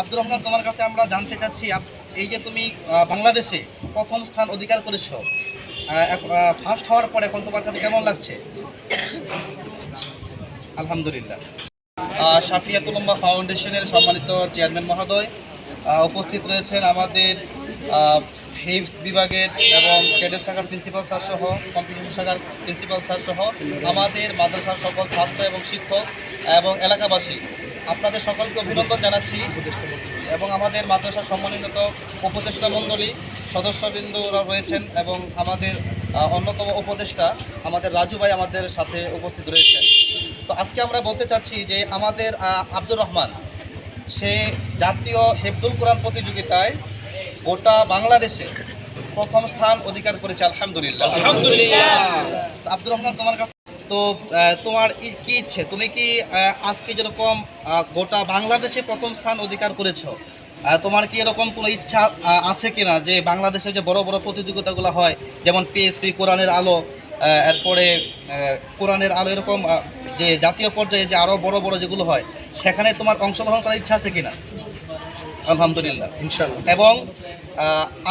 আব্দুর রহমান তোমার কাছে আমরা জানতে চাচ্ছি এই যে তুমি বাংলাদেশে প্রথম স্থান অধিকার করেছ ফার্স্ট হওয়ার পরে এখন তোমার কাছে কেমন লাগছে? আলহামদুলিল্লাহ। শাফিয়াতুল্লাহ ফাউন্ডেশনের সম্মানিত চেয়ারম্যান মহোদয় উপস্থিত রয়েছেন আমাদের হিপস বিভাগের এবং ক্যাডেট শাখার প্রিন্সিপাল স্যার সহ, কম্পিটিশন শাখার প্রিন্সিপাল স্যার সহ, আমাদের মাদ্রাসার সকল ছাত্র এবং শিক্ষক এবং এলাকাবাসী আপনাদের সকলকে অভিনন্দন জানাচ্ছি। এবং আমাদের মাদ্রাসা সম্মানিত উপদেষ্টা মণ্ডলী সদস্যবৃন্দরা রয়েছেন এবং আমাদের অন্যতম উপদেষ্টা আমাদের রাজু ভাই আমাদের সাথে উপস্থিত রয়েছেন। তো আজকে আমরা বলতে চাচ্ছি যে আমাদের আব্দুর রহমান সে জাতীয় হেফদুল কোরআন প্রতিযোগিতায় গোটা বাংলাদেশে প্রথম স্থান অধিকার করেছে আলহামদুলিল্লাহ। তো আব্দুর রহমান তোমার কাছে তো তোমার কি ইচ্ছে? তুমি কি আজকে যেরকম গোটা বাংলাদেশে প্রথম স্থান অধিকার করেছ তোমার কি এরকম কোনো ইচ্ছা আছে কিনা যে বাংলাদেশে যে বড় বড় প্রতিযোগিতাগুলো হয় যেমন পিএসপি কোরআনের আলো এরপরে কোরআনের আলো এরকম যে জাতীয় পর্যায়ে যে আরও বড় বড় যেগুলো হয় সেখানে তোমার অংশগ্রহণ করার ইচ্ছা আছে কিনা? আলহামদুলিল্লাহ। ইনশাআল্লাহ। এবং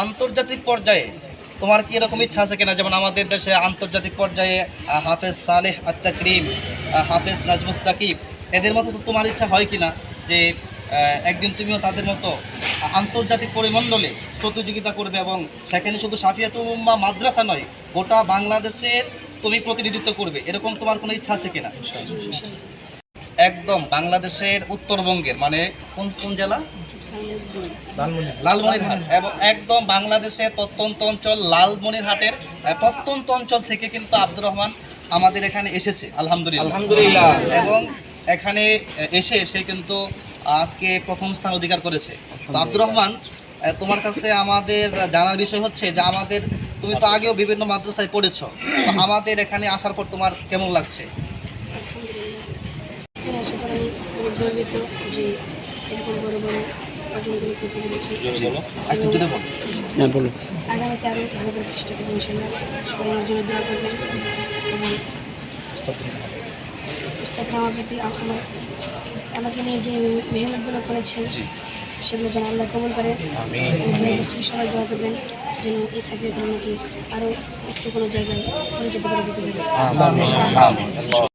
আন্তর্জাতিক পর্যায়ে তোমার কি এরকম ইচ্ছা আছে কিনা? যেমন আমাদের দেশে আন্তর্জাতিক পর্যায়ে হাফেজ সালেহ আত্তাকরিম আহ, হাফেজ নাজমুস সাকিব এদের মতো তো তোমার ইচ্ছা হয় কিনা? যে একদিন তুমিও তাদের মতো আন্তর্জাতিক পরিমণ্ডলে প্রতিযোগিতা করবে এবং সেখানে শুধু সাফিয়াতুম্মা মাদ্রাসা নয় গোটা বাংলাদেশের তুমি প্রতিনিধিত্ব করবে। এরকম তোমার কোনো ইচ্ছা আছে কিনা? একদম বাংলাদেশের উত্তরবঙ্গের মানে কোন কোন জেলা? লালমনিরহাট। এবং একদম বাংলাদেশের প্রত্যন্ত অঞ্চল লালমনিরহাটের প্রত্যন্ত অঞ্চল থেকে কিন্তু আব্দুর রহমান আমাদের এখানে এসেছে আলহামদুলিল্লাহ। আলহামদুলিল্লাহ। এবং এখানে এসে সে কিন্তু আজকে প্রথম স্থান অধিকার করেছে। তো আব্দুর রহমান তোমার কাছে আমাদের জানার বিষয় হচ্ছে যে আমাদের তুমি তো আগেও বিভিন্ন মাদ্রাসায় পড়েছো। আমাদের এখানে আসার পর তোমার কেমন লাগছে? আসার পর আমি অনেক গর্বিত যে এরকম বড় বড় করতে পেরেছি বলো হ্যাঁ বলো আগামীতে আরও ভালো করার চেষ্টা করব ইনশাল্লাহ সবাই আমার জন্য দোয়া করবেন এবং উস্তাদ আমার প্রতি আমার আমাকে নিয়ে যে মেহনতগুলো করেছেন সেগুলো যেন আল্লাহ কবল করে সবাই দোয়া করবেন যেন এই সাফিয়ত আমাকে আরও উচ্চ কোনো জায়গায় পরিচিত করে দিতে পারে।